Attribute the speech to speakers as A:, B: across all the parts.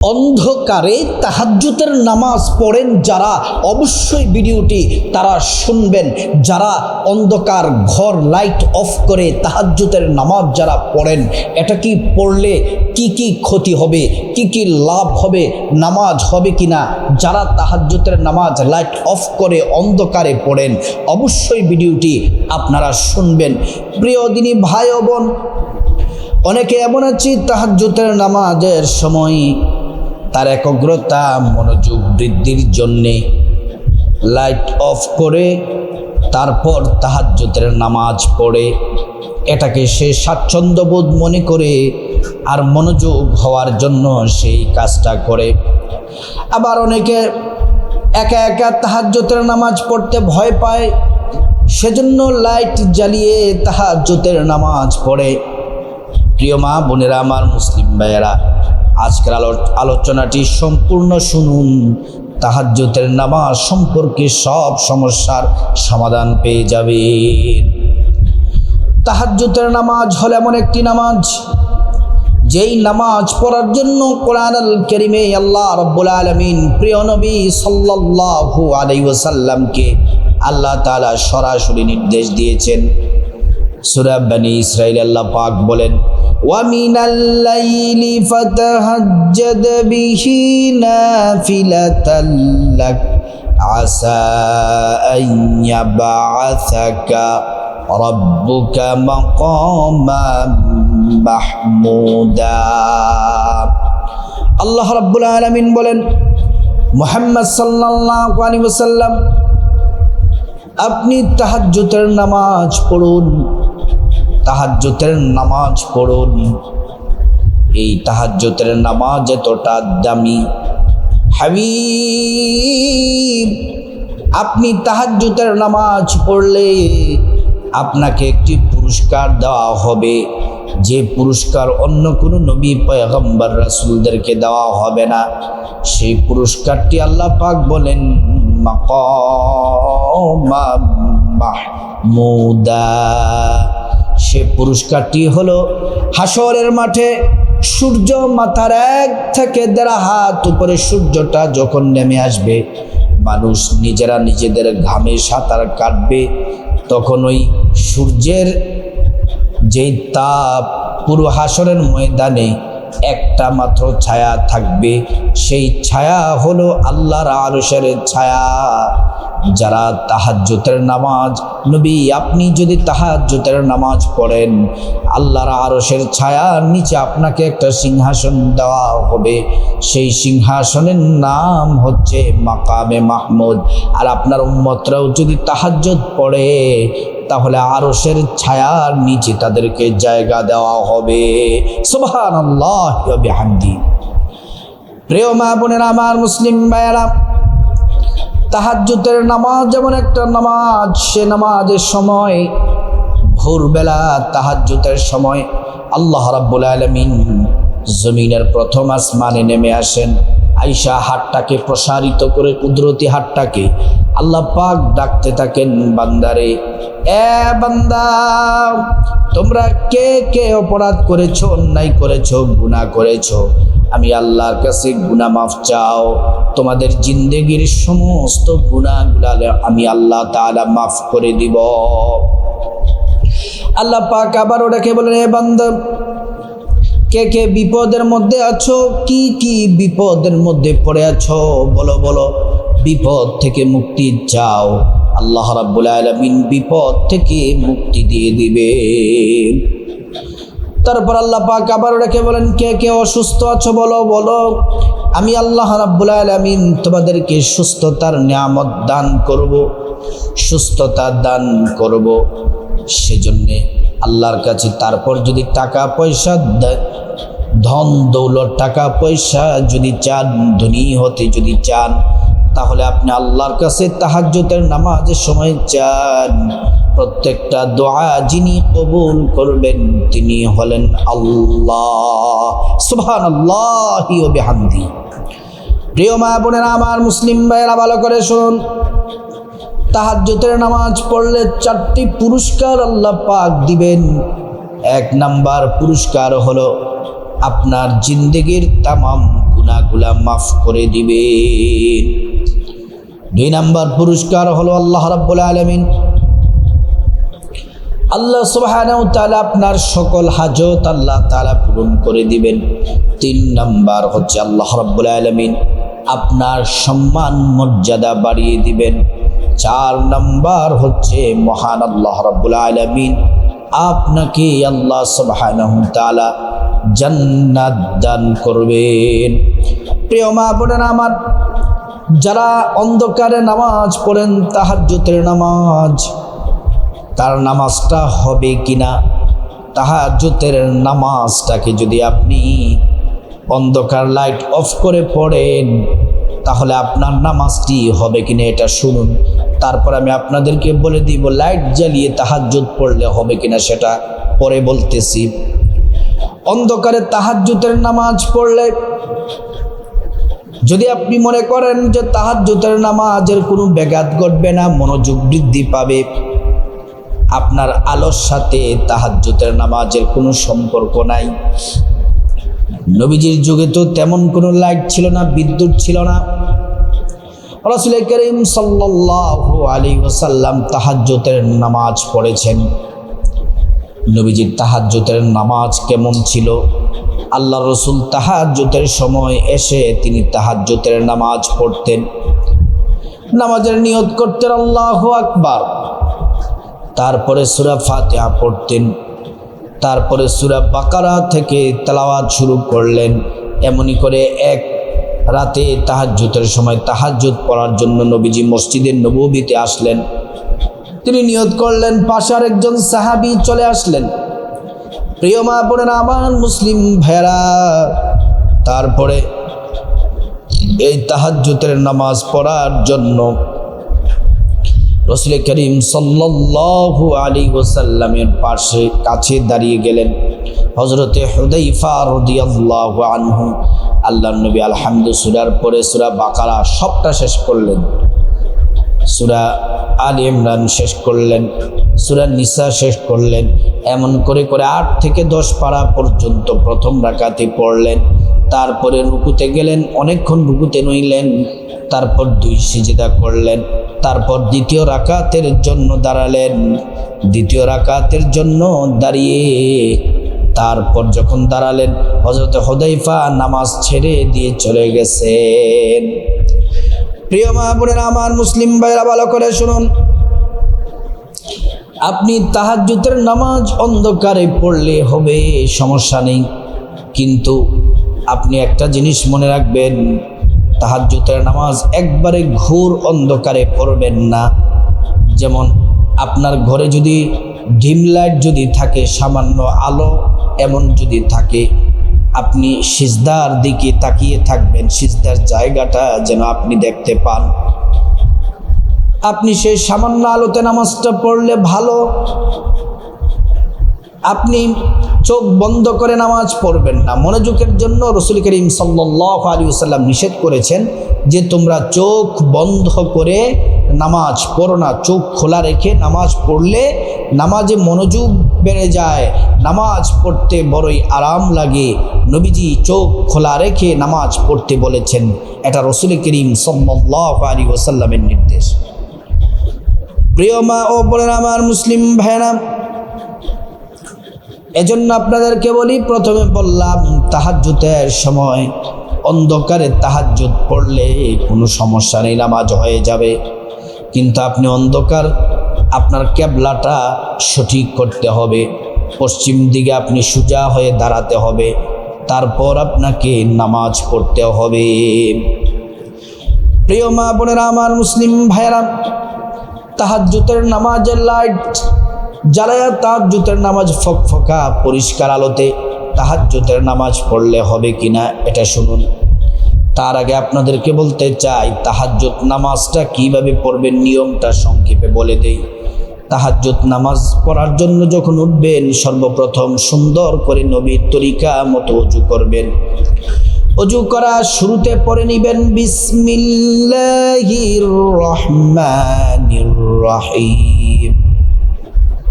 A: অন্ধকারে তাহাজ্জুতের নামাজ পড়েন যারা, অবশ্যই ভিডিওটি তারা শুনবেন। যারা অন্ধকার ঘর লাইট অফ করে তাহাজ্জুতের নামাজ যারা পড়েন, এটা কি পড়লে কি কি ক্ষতি হবে, কি কি লাভ হবে, নামাজ হবে কি না যারা তাহাজ্জুতের নামাজ লাইট অফ করে অন্ধকারে পড়েন, অবশ্যই ভিডিওটি আপনারা শুনবেন। প্রিয় দিনী ভাই বোন, অনেকে এমন আছি তাহাজ্জুতের নামাজের সময় তার একাগ্রতা, মনোযোগ বৃদ্ধির জন্যে লাইট অফ করে তারপর তাহাজ্জুতের নামাজ পড়ে। এটাকে সে স্বাচ্ছন্দ্যবোধ মনে করে আর মনোযোগ হওয়ার জন্য সেই কাজটা করে। আবার অনেকে একা একা তাহাজ্জুতের নামাজ পড়তে ভয় পায়, সেজন্য লাইট জ্বালিয়ে তাহাজ্জুতের নামাজ পড়ে। প্রিয় মা, বোনেরা, আমার মুসলিম ভাইয়েরা আজকের আলো আলোচনাটি সম্পূর্ণ শুনুন। তাহাজ্জুতের নামাজ সম্পর্কে সব সমস্যার সমাধান পেয়ে যাবেন তাহাজ্জুতের নামাজ হল এমন একটি নামাজ, যেই নামাজ পড়ার জন্য কোরআন আল করিমে আল্লাহ রব্বুল আলমিন প্রিয় নবী সাল্লাল্লাহু আলাইহি ওয়াসাল্লামকে আল্লাহ তাআলা সরাসরি নির্দেশ দিয়েছেন। সূরা বনি ইসরাইল আল্লাহ পাক বলেন ومن الليل فتهجد به نافلة لك عسى أن يبعثك ربك مقاما محمودا আল্লাহ রাব্বুল আলামিন বলেন মুহাম্মদ সাল্লাল্লাহু আলাইহি ওয়াসাল্লাম আপনি তাহাজ্জুদের নামাজ পড়ুন তাহাজ্জুতের নামাজ পড়ুন। এই তাহাজ্জুতের নামাজ এতটা দামি। হাবিব, আপনি তাহাজ্জুতের নামাজ পড়লে আপনাকে একটি পুরস্কার দেওয়া হবে। যে পুরস্কার অন্য কোনো নবী, পয়গম্বর, রাসূলদেরকে দেওয়া হবে না। সেই পুরস্কারটি আল্লাহ পাক বলেন মাহমুদা। সে পুরস্কারটি হলো হাসরের মাঠে সূর্য মাথার এক থেকে দেড়া হাত উপরে সূর্যটা যখন নেমে আসবে, মানুষ নিজেরা নিজেদের ঘামে সাঁতার কাটবে, তখন ওই সূর্যের যেই তাপ পুরো হাসরের ময়দানে একটা মাত্র ছায়া থাকবে। সেই ছায়া হলো আল্লাহর আরশের ছায়া। যারা তাহাজ্জুতের নামাজ, নবী আপনি যদি তাহাজ্জুতের নামাজ পড়েন, আল্লাহর আরশের ছায়ার নিচে আপনাকে একটা সিংহাসন দেওয়া হবে। সেই সিংহাসনের নাম হচ্ছে মাকামে মাহমুদ। আর আপনার উম্মতরাও যদি তাহাজ্জুদ পড়ে তাহলে আরশের ছায়ার নিচে তাদেরকে জায়গা দেওয়া হবে। সুবহান প্রিয় মা বোনেরা, আমার মুসলিম ভাইয়েরা তাহাজ্জুতের নামাজ যেমন একটা নামাজ, সে নামাজের সময়, ভোরবেলা তাহাজ্জুতের সময় আল্লাহ রাব্বুল আলমিন জমিনের প্রথম আসমানে নেমে আসেন। আইসা হাটটাকে প্রসারিত করে, কুদরতি হাটটাকে আল্লাহ পাক ডাকতে থাকেন, বান্দারে, এ বান্দা, তোমরা কে কে অপরাধ করেছ, অন্যায় করেছ, গুনাহ করেছ? আমি আল্লাহর কাছে গুনাহ মাফ চাও। তোমাদের জিন্দেগির সমস্ত গুনাহগুলা আমি আল্লাহ তাআলা মাফ করে দিব। আল্লাহ পাক আবার ওটাকে বলেন, এ বান্দা, কে কে বিপদের মধ্যে আছো? কি কি বিপদের মধ্যে পড়ে আছো? বলো বলো। বিপদ থেকে মুক্তি চাও। আল্লাহ রাব্বুল আলামিন বিপদ থেকে মুক্তি দিয়ে দিবে। তারপর আল্লাহ পাক আবার রেখে বলেন, কে কে অসুস্থ আছো বলো বলো। আমি আল্লাহ রাব্বুল আলামিন তোমাদেরকে সুস্থতার নিয়ামত দান করব, সুস্থতা দান করব। সেজন্যে আল্লাহর কাছে তারপর যদি টাকা পয়সা ধন, দৌলত, টাকা পয়সা যদি চান, ধনী হতে যদি চান তাহলে আপনি আল্লাহর কাছে তাহাজ্জুতের নামাজের সময় চান প্রত্যেকটা দোয়া যিনি কবুল করবেন তিনি হলেন আল্লাহ। সুবহান আল্লাহ বিহামদি। প্রিয় মা বোনেরা, আমার মুসলিম ভাইয়েরা, ভালো করে শুনুন। তাহাজ্জুতের নামাজ পড়লে চারটি পুরস্কার আল্লাহ পাক দিবেন। এক নাম্বার পুরস্কার হলো আপনার জিন্দগির তামাম গুণাগুলা মাফ করে দিবে দুই নাম্বার পুরস্কার হলো আল্লাহ রাব্বুল আলামিন। আল্লাহ সুবহানাহু তাআলা আপনার সকল হাজত আল্লাহ তাআলা পূরণ করে দিবেন। তিন নাম্বার হচ্ছে আল্লাহ রাব্বুল আলামিন আপনার সম্মান মর্যাদা বাড়িয়ে দিবেন। চার নাম্বার হচ্ছে মহান আল্লাহ রাব্বুল আলামিন আপনাকে আল্লাহ সুবহানাহু জান্নাত দান করবেন। প্রিয় মা বোনেরা আমার যারা অন্ধকারে নামাজ পড়েন তাহাজ্জুদের নামাজ, তার নামাজটা হবে কিনা? তাহাজ্জুদের নামাজটাকে যদি আপনি অন্ধকার লাইট অফ করে পড়েন, তাহলে আপনার নামাজটি হবে কিনা এটা শুনুন। তারপর আমি আপনাদেরকে বলে দিব, লাইট জ্বালিয়ে তাহাজ্জুদ পড়লে হবে কিনা সেটা পরে বলতেছি। অন্ধকারে তাহাজ্জুদের নামাজ পড়লে যদি আপনি মনে করেন যে তাহাজ্জুদের নামাজের কোনো ব্যাঘাত ঘটবে না, মনোযোগ বৃদ্ধি পাবে। আপনার আলোর সাথে তাহাজ্জুদের নামাজের কোনো সম্পর্ক নাই। নবীজির যুগে তো তেমন কোনো লাইট ছিল না, বিদ্যুৎ ছিল না। রসুল করিম সাল্লাল্লাহু আলী ওসাল্লাম তাহাজ্জুদের নামাজ পড়েছেন। নবীজির তাহাজ্জুদের নামাজ কেমন ছিল? আল্লাহ রসুল তাহাজ্জুদের সময় এসে তিনি তাহাজ্জুদের নামাজ পড়তেন। নামাজের নিয়ত করতেন আল্লাহ আকবার। তারপরে সুরা ফাতিহা পড়তেন। তারপরে সুরা বাকারা থেকে তেলাওয়াত শুরু করলেন। এমনই করে এক রাতে তাহাজ্জুদের সময় তাহাজ্জুদ পড়ার জন্য নবীজি মসজিদের নবীতে আসলেন। তিনি নিয়ত করলেন, পাশার একজন সাহাবি চলে আসলেন। প্রিয় মা বোনেরা, আমার মুসলিম ভেড়া তারপরে এই তাহাজ্জুদের নামাজ পড়ার জন্য রসুল করিম সাল্লাল্লাহু আলী ওসাল্লামের পাশে, কাছে দাঁড়িয়ে গেলেন। হজরতে হুদাইফা রদিয়াল্লাহু আনহু আল্লাহ নবী আলহামদু সুরার পরে সুরা বাকারা সবটা শেষ করলেন। সুরা আল ইমরান শেষ করলেন, সুরা নিসা শেষ করলেন, এমন করে করে আট থেকে দশ পাড়া পর্যন্ত প্রথম রাকাতে পড়লেন। তারপরে রুকুতে গেলেন, অনেকক্ষণ রুকুতে নইলেন তারপর দুই সিজেদা করলেন, তারপর দ্বিতীয় রাকাতের জন্য দাঁড়ালেন, দ্বিতীয় রাকাতের জন্য দাঁড়িয়ে, তারপর যখন দাঁড়ালেন হজরত হদাইফা নামাজ ছেড়ে দিয়ে চলে গেছেন। প্রিয় মা আমার মুসলিম ভাইরা ভালো করে শুনুন। আপনি তাহাজ্জুতের নামাজ অন্ধকারে পড়লে হবে, সমস্যা নেই। কিন্তু আপনি একটা জিনিস মনে রাখবেন তাহাজ্জুতের নামাজ একবারে ঘোর অন্ধকারে পড়বেন না। যেমন আপনার ঘরে যদি ডিম লাইট যদি থাকে, সামান্য আলো এমন যদি থাকে আপনি সিজদার দিকে তাকিয়ে থাকবেন, সিজদার জায়গাটা যেন আপনি দেখতে পান। আপনি সেই সামান্য আলোতে নামাজটা পড়লে ভালো। আপনি চোখ বন্ধ করে নামাজ পড়বেন না। মনোযোগের জন্য রসুল করিম সাল্লাহ আলী নিষেধ করেছেন যে তোমরা চোখ বন্ধ করে নামাজ পড়ো না। চোখ খোলা রেখে নামাজ পড়লে নামাজে মনোযোগ বেড়ে যায়। নামাজ পড়তে বড়ই আরাম লাগে। নবীজি চোখ খোলা রেখে নামাজ পড়তে বলেছেন। এটা রসুল করিম সাল্লাহ ওসাল্লামের নির্দেশ। প্রিয় মা ও বোনেরা, আমার মুসলিম ভাইরা এজন্য আপনাদেরকে বলি, প্রথমে বললাম তাহাজ্জুতের সময় অন্ধকারে তাহাজ্জুদ পড়লে কোনো সমস্যা নেই, নামাজ হয়ে যাবে। কিন্তু আপনি অন্ধকার আপনার ক্যাবলাটা সঠিক করতে হবে। পশ্চিম দিকে আপনি সোজা হয়ে দাঁড়াতে হবে। তারপর আপনাকে নামাজ পড়তে হবে। প্রিয় মা বোনেরা, আমার মুসলিম ভাইয়েরা তাহাজ্জুতের নামাজের লাইট জ্বালায়া তাহাজ্জুতের নামাজ ফকফকা, পরিষ্কার আলোতে তাহাজ্জুতের নামাজ পড়লে হবে কিনা এটা শুনুন। তার আগে আপনাদেরকে বলতে চাই তাহাজ্জুত নামাজটা কীভাবে পড়বেন, নিয়মটা সংক্ষেপে বলে দেই। তাহাজ্জুত নামাজ পড়ার জন্য যখন উঠবেন, সর্বপ্রথম সুন্দর করে নবীর তরিকা মতো উজু করবেন। অজু করা শুরুতে পড়ে নিবেন রহিম।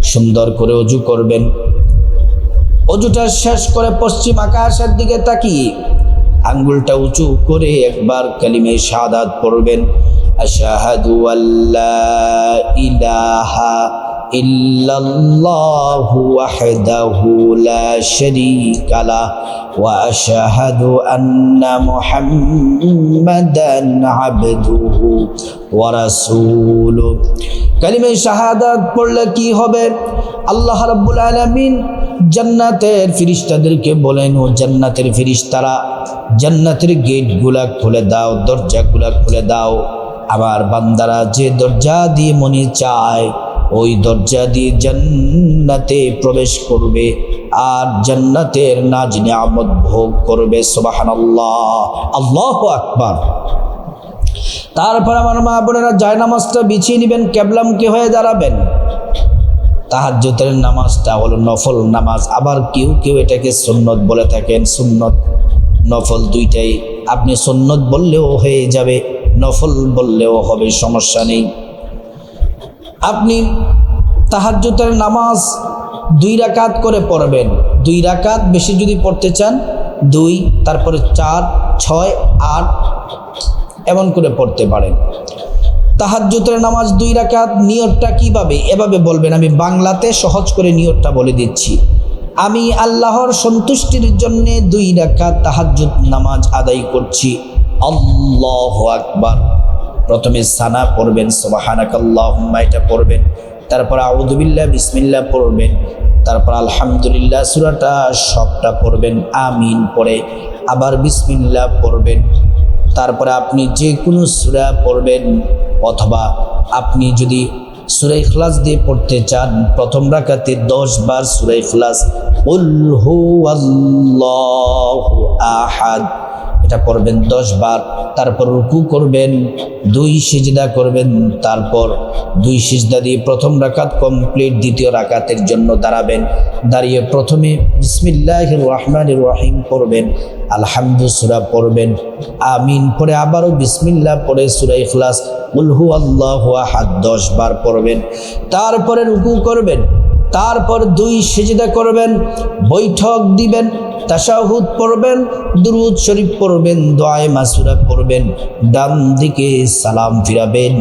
A: সুন্দর করে অজু করবেন। অজুটা শেষ করে পশ্চিম আকাশের দিকে তাকিয়ে আঙ্গুলটা উঁচু করে একবার কালিমে শাহাদাত পড়বেন। আশাহাদু আল্লাহ ইলাহা ইল্লাল্লাহু ওয়াহদাহু লা শারীকা লা ওয়া আশহাদু আন্না মুহাম্মাদান আবদুহু ওয়া রাসূলুহু। কালিমে শাহাদাত পড়লে কি হবে? আল্লাহ রাব্বুল আলামিন জান্নাতের ফিরিস্তাদেরকে বলেন, ও জান্নাতের ফিরিস্তারা, জান্নাতের গেটগুলা খুলে দাও, দরজাগুলা খুলে দাও। আবার বান্দারা যে দরজা দিয়ে মনে চায়, ওই দরজা দিয়ে জান্নাতে প্রবেশ করবে আর জান্নাতের নাজ নিয়ামত ভোগ করবে, সুবহানাল্লাহ। আল্লাহু আকবার। তারপর আমার মা বোনেরা যায় নামাজটা বিছিয়ে নেবেন কেবলামকে হয়ে দাঁড়াবেন। তাহাজ্জুদের নামাজটা হলো নফল নামাজ। আবার কেউ কেউ এটাকে সুন্নত বলে থাকেন। সুন্নত, নফল দুইটাই। আপনি সুন্নত বললেও হয়ে যাবে। নফল বললেও হবে, সমস্যা নেই। আপনি তাহাজ্জুদের নামাজ দুই রাকাত করে পড়বেন। দুই রাকাত বেশি যদি পড়তে চান, দুই, তারপরে চার, ছয়, আট এমন করে পড়তে পারেন। তাহাজ্জুতের নামাজ দুই রাকাত নিয়তটা কীভাবে? এভাবে বলবেন, আমি বাংলাতে সহজ করে নিয়তটা বলে দিচ্ছি। আমি আল্লাহর সন্তুষ্টির জন্যে দুই রাকাত তাহাজ্জুদ নামাজ আদায় করছি। আল্লাহ আকবার। প্রথমে সানা পড়বেন, সোবাহানাকাল্লাহুম্মা এটা পড়বেন, তারপর আউদুবিল্লাহ বিসমিল্লাহ পড়বেন, তারপর আলহামদুলিল্লাহ সুরাটা সবটা পড়বেন, আমিন পড়ে আবার বিসমিল্লাহ পড়বেন। তারপরে আপনি যে কোনো সুরা পড়বেন অথবা আপনি যদি সুরাই খ্লাস দিয়ে পড়তে চান, প্রথম রাকাতে দশ বার সুরাই খ্লাস উল্হু আহাদ। এটা পড়বেন দশ বার তারপর রুকু করবেন, দুই সিজদা করবেন, তারপর দুই সিজদা দিয়ে প্রথম রাকাত কমপ্লিট, দ্বিতীয় রাকাতের জন্য দাঁড়াবেন। দাঁড়িয়ে প্রথমে বিসমিল্লাহ রহমান রহিম পড়বেন, আলহামদু সুরা পড়বেন, আমিন পরে আবারও বিসমিল্লাহ পরে সুরা ইখলাস উলহু আল্লাহ হাত দশ বার পড়বেন। তারপরে রুকু করবেন তারপর দুই সেজদা করবেন, বৈঠক দিবেন, তাসাহুদ পড়বেন, দুরুদ শরীফ পড়বেন, দোয়ায় মাসুরা পড়বেন, ডান দিকে সালাম ফিরাবেন,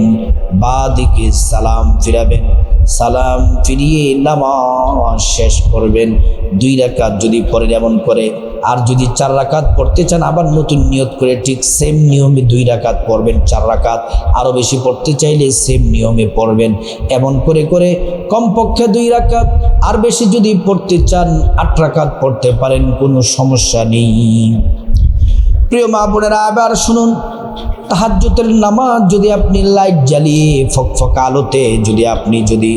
A: বা দিকে সালাম ফিরাবেন। সালাম ফিরিয়ে নামাজ শেষ করবেন। দুই রাকাত যদি পড়েন এমন করে, আর যদি চার রাকাত পড়তে চান, আবার নতুন নিয়ত করে ঠিক সেম নিয়মে দুই রাকাত পড়বেন, চার রাকাত। আরও বেশি পড়তে চাইলে সেম নিয়মে পড়বেন। এমন করে করে কমপক্ষে দুই রাকাত। আর বেশি যদি পড়তে চান, আট রাকাত পড়তে পারেন, কোনো সমস্যা নেই। প্রিয় মা বোনেরা আবার শুনুন তাহাজ্জুতের নামাজ যদি আপনি লাইট জ্বালিয়ে ফকফকা আলোতে যদি আপনি যদি,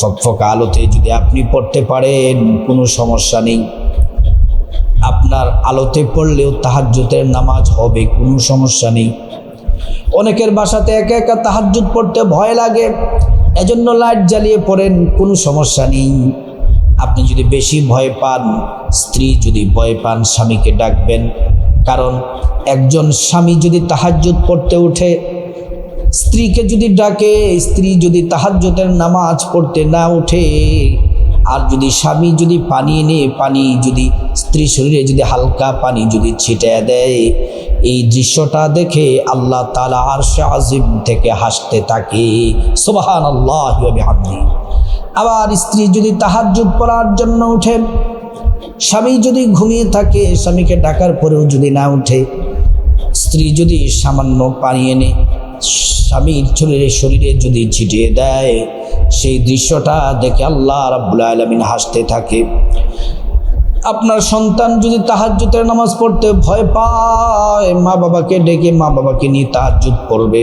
A: ফকফকা আলোতে যদি আপনি পড়তে পারেন, কোনো সমস্যা নেই। আপনার আলোতে পড়লেও তাহাজ্জুতের নামাজ হবে, কোনো সমস্যা নেই। অনেকের বাসাতে একা একা তাহাজ্জুদ পড়তে ভয় লাগে, এজন্য লাইট জ্বালিয়ে পড়েন, কোনো সমস্যা নেই। আপনি যদি বেশি ভয় পান, স্ত্রী যদি ভয় পান, স্বামীকে ডাকবেন। কারণ একজন স্বামী যদি তাহাজ্জুদ পড়তে উঠে, স্ত্রীকে যদি ডাকে, স্ত্রী যদি তাহাজ্জুদের নামাজ পড়তে না উঠে, আর যদি স্বামী যদি পানি এনে, পানি যদি স্ত্রী শরীরে যদি হালকা পানি যদি ছিটে দেয়, এই দৃশ্যটা দেখে আল্লাহ তালা আরশে আজিম থেকে হাসতে থাকে। সোবাহান আল্লাহ হামদি আবার স্ত্রী যদি তাহাজ্জুদ পড়ার জন্য উঠে, স্বামী যদি ঘুমিয়ে থাকে, স্বামীকে ডাকার পরেও যদি না উঠে, স্ত্রী যদি সামান্য পানি এনে স্বামীর শরীরে শরীরে যদি ছিটিয়ে দেয়, সেই দৃশ্যটা দেখে আল্লাহ রাব্বুল আলমিন হাসতে থাকে। আপনার সন্তান যদি তাহাজ্জুতের নামাজ পড়তে ভয় পায়, মা বাবাকে ডেকে মা বাবাকে নিয়ে তাহাজ্জুদ পড়বে,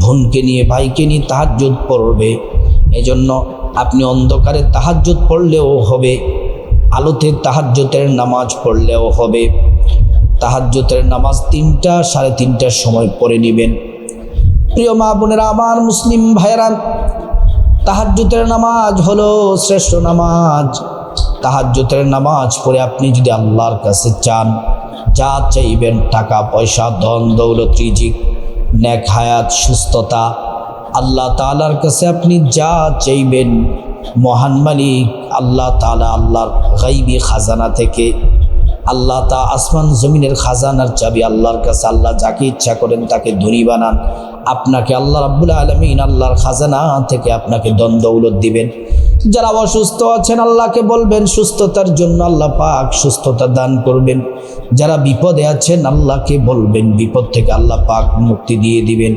A: বোনকে নিয়ে ভাইকে নিয়ে তাহাজ্জুদ পড়বে। এজন্য আপনি অন্ধকারে তাহাজ্জুদ পড়লেও হবে, আলোতে তাহাজ্জুতের নামাজ পড়লেও হবে। তাহাজ্জুতের নামাজ তিনটা সাড়ে তিনটার সময় পড়ে নেবেন। প্রিয় মা বোনেরা, আমার মুসলিম ভাইয়েরা তাহাজ্জুতের নামাজ হলো শ্রেষ্ঠ নামাজ। তাহাজ্জুতের নামাজ পড়ে আপনি যদি আল্লাহর কাছে চান, যা চাইবেন, টাকা পয়সা, ধন, দৌলত, রিজিক, নেক হায়াত, সুস্থতা আল্লাহ তালার কাছে আপনি যা চাইবেন, মহান মালিক আল্লাহ তালা আল্লাহর গাইবি খাজানা থেকে। আল্লাহ তা আসমান জমিনের খাজানার চাবি আল্লাহর কাছে, আল্লাহ যাকে ইচ্ছা করেন তাকে ধনী বানান। আপনাকে আল্লাহ রাবুল আলমিন আল্লাহর খাজানা থেকে আপনাকে দ্বন্দ্ব উলত দিবেন। যারা অসুস্থ আছেন, আল্লাহকে বলবেন, সুস্থতার জন্য আল্লাহ পাক সুস্থতা দান করবেন। যারা বিপদে আছেন, আল্লাহকে বলবেন, বিপদ থেকে আল্লাহ পাক মুক্তি দিয়ে দিবেন।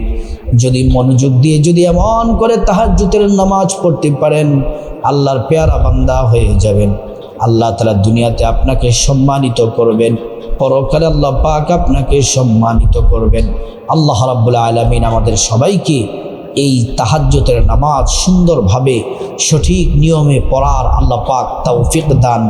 A: যদি মনোযোগ দিয়ে, যদি এমন করে তাহাজ্জুদের নামাজ পড়তে পারেন, আল্লাহর পেয়ারা বান্দা হয়ে যাবেন। আল্লাহ তালা দুনিয়াতে আপনাকে সম্মানিত করবেন। পরকালে আল্লাহ পাক আপনাকে সম্মানিত করবেন। আল্লাহ রাব্বুল আলমিন আমাদের সবাইকে এই তাহাজ্জতের নামাজ সুন্দরভাবে সঠিক নিয়মে পড়ার আল্লাহ পাক ফিক দান